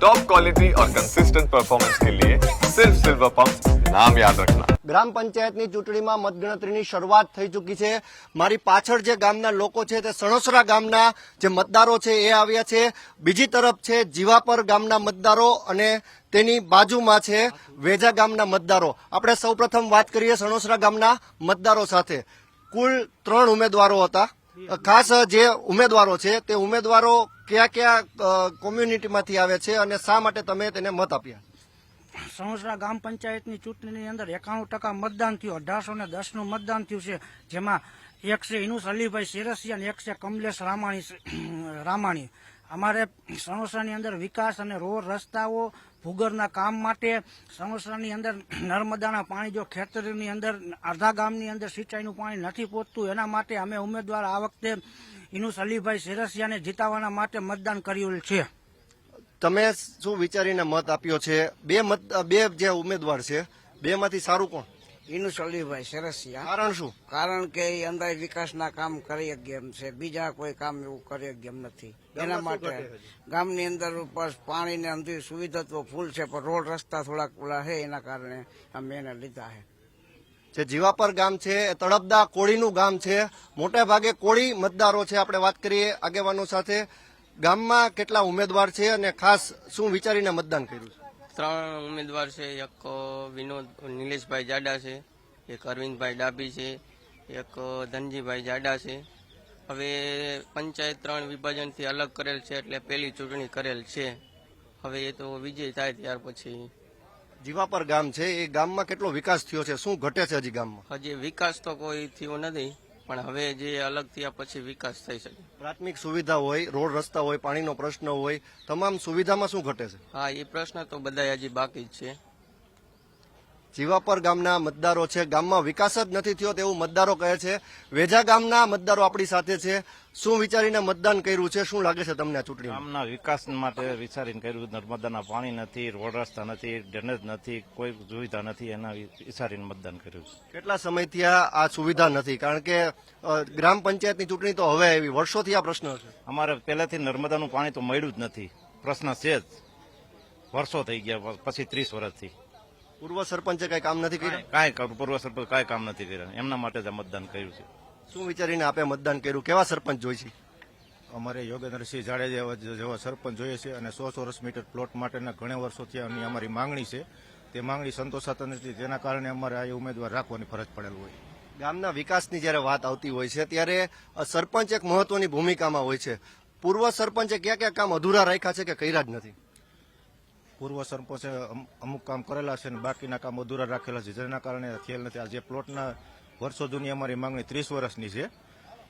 Top quality और consistent performance के लिए सिर्फ सिल्वर पंप नाम याद रखना ગ્રામ પંચાયતની ચૂંટણીમાં મતગણતરીની શરૂઆત થઈ ચૂકી છે મારી પાછળ જે ગામના લોકો છે તે સણોસરા ગામના જે મતદારો છે એ આવ્યા છે બીજી તરફ છે જીવાપર ગામના મતદારો અને તેની બાજુમાં છે વેજા ગામના મતદારો આપણે સૌપ્રથમ વાત કરીએ સણોસરા ગામના મતદારો સાથે કુલ ત્રણ ઉમેદવારો હતા ખાસ જે ઉમેદવારો છે, તે ઉમેદવારો કયા કયા કોમ્યુનિટીમાંથી આવે છે અને શા માટે તમે તેને મત આપ્યા? સણોસરા ગ્રામ પંચાયતની ચૂંટણીની અંદર એકાણું ટકા મતદાન થયું, અઢારસો ને દસનું મતદાન થયું છે, જેમાં એક છે ઇનુસ અલીભાઈ શેરસિયા અને એક છે કમલેશ રામાણી રામાણી. અમારે સણોસરાની અંદર વિકાસ અને રોડ રસ્તાઓ ભૂગરના કામ માટે સણોસરાની અંદર નર્મદાના પાણી જો ખેતરની અંદર અડધા ગામની અંદર સિંચાઈનું પાણી નથી પહોંચતું એના માટે અમે ઉમેદવાર આ વખતે ઇનુસ અલીભાઈ શેરસિયાને જીતાવવાના માટે મતદાન કર્યું છે. તમે શું વિચારીને મત આપ્યો છે? બે મત, બે જે ઉમેદવાર છે બે માંથી સારું કોણ? ઇનુ સલીભાઈ સરસિયા. કારણ શું? કારણ કે એ અંદાજ વિકાસના કામ કરી ગેમ છે. બીજા કોઈ કામ એવું કરી ગેમ નથી. એના માટે ગામની અંદર બસ પાણીને અંધી સુવિધા તો ફૂલ છે પણ રોડ રસ્તા થોડાક ઓલા છે એના કારણે અમે એને લીધા છે. જે જીવાપર ગામ છે એ તળપદા કોળીનું ગામ છે. મોટા ભાગે કોળી મતદારો છે આપણે વાત કરીએ આગેવાનો સાથે. ગામમાં કેટલા ઉમેદવાર છે અને ખાસ શું વિચારીને મતદાન કર્યું છે? ત્રણ ઉમેદવાર છે. એક વિનોદ નિલેશભાઈ જાડા છે. એક અરવિંદભાઈ ડાબી છે. એક ધનજીભાઈ જાડા છે. હવે પંચાયત ત્રણ વિભાજનથી અલગ કરેલ છે એટલે પહેલી ચૂંટણી કરેલ છે. હવે એ તો વિજય થાય ત્યાર પછી. જીવાપર ગામ છે. એ ગામમાં કેટલો વિકાસ થયો છે? શું ઘટે છે હજી ગામમાં? હજી વિકાસ તો કોઈ થયો નથી. પણ હવે જે અલગ થયા પછી વિકાસ થઈ શકે. પ્રાથમિક સુવિધા હોય રોડ રસ્તા હોય પાણીનો પ્રશ્ન હોય તમામ સુવિધામાં શું ઘટે છે? હા એ પ્રશ્ન તો બધા હજી બાકી જ છે. જીવાપર ગામના મતદારો છે. ગામમાં વિકાસ જ નથી થયો તેવું મતદારો કહે છે. વેજા ગામના મતદારો આપણી સાથે છે. શું વિચારીને મતદાન કર્યું છે? શું લાગે છે તમને આ ચૂંટણી ગામના વિકાસ માટે વિચારીને કર્યું નર્મદાના પાણી નથી રોડ રસ્તા નથી ડ્રેનેજ નથી કોઈ સુવિધા નથી એના વિચારીને મતદાન કર્યું છે. કેટલા સમયથી આ આ સુવિધા નથી? કારણ કે ગ્રામ પંચાયતની ચૂંટણી તો હવે આવી. વર્ષોથી આ પ્રશ્ન છે. અમારે પહેલેથી નર્મદાનું પાણી તો મળ્યું જ નથી. પ્રશ્ન છે જ. વર્ષો થઈ ગયા પછી ત્રીસ વર્ષથી. પૂર્વ સરપંચે કઈ કામ નથી કર્યું? કાંઈ પૂર્વ સરપંચ કાંઈ કામ નથી કર્યા. એમના માટે જ આ મતદાન કર્યું છે. શું વિચારીને આપે મતદાન કર્યું? કેવા સરપંચ જોઈ છે? અમારે યોગેન્દ્રસિંહ જાડેજા જેવા જેવા સરપંચ જોઈએ છે અને સો ચોરસ મીટર પ્લોટ માટેના ઘણા વર્ષોથી અમારી માંગણી છે. તે માંગણી સંતોષાતા નથી. તેના કારણે અમારે આ ઉમેદવાર રાખવાની ફરજ પડેલ હોય. ગામના વિકાસની જ્યારે વાત આવતી હોય છે ત્યારે સરપંચ એક મહત્વની ભૂમિકામાં હોય છે. પૂર્વ સરપંચે ક્યાં ક્યાં કામ અધૂરા રાખ્યા છે કે કર્યા જ નથી? પૂર્વ સરપંચે અમ- અમુક કામ કરેલા છે અને બાકીના કામ અધૂરા રાખેલા છે. જેના કારણે થયેલ નથી. આ જે પ્લોટના વર્ષો જૂની અમારી માંગણી ત્રીસ વર્ષની છે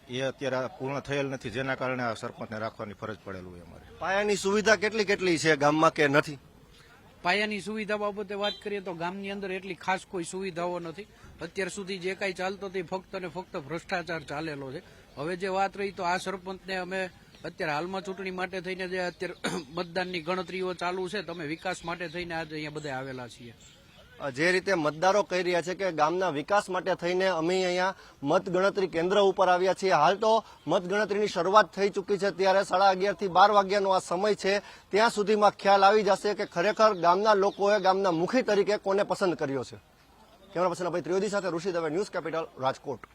એ અત્યારે પૂર્ણ થયેલ નથી. જેના કારણે આ સરપંચને રાખવાની ફરજ પડેલું હોય અમારે. પાયાની સુવિધા કેટલી કેટલી છે ગામમાં કે નથી? પાયાની સુવિધા બાબતે વાત કરીએ તો ગામની અંદર એટલી ખાસ કોઈ સુવિધાઓ નથી. અત્યાર સુધી જે કાંઈ ચાલતો તે ફક્ત ને ફક્ત ભ્રષ્ટાચાર ચાલેલો છે. હવે જે વાત રહી તો આ સરપંચને અમે અત્યારે હાલમાં ચૂંટણી માટે થઈને જે અત્યારે મતદાનની ગણતરીઓ ચાલુ છે, તમે વિકાસ માટે થઈને આજે અહીંયા બધા આવેલા છીએ. જે રીતે મતદારો કહી રહ્યા છે કે ગામના વિકાસ માટે થઈને અમે અહીંયા મતગણતરી કેન્દ્ર ઉપર આવ્યા છીએ. હાલ તો મતગણતરીની શરૂઆત થઈ ચૂકી છે. ત્યારે સાડા અગિયારથી બાર વાગ્યાનો આ સમય છે. ત્યાં સુધીમાં ખ્યાલ આવી જશે કે ખરેખર ગામના લોકોએ ગામના મુખી તરીકે કોને પસંદ કર્યો છે? કેમેરા પર્સન અભય ત્રિવેદી સાથે ઋષિ દવે ન્યૂઝ કેપિટલ રાજકોટ.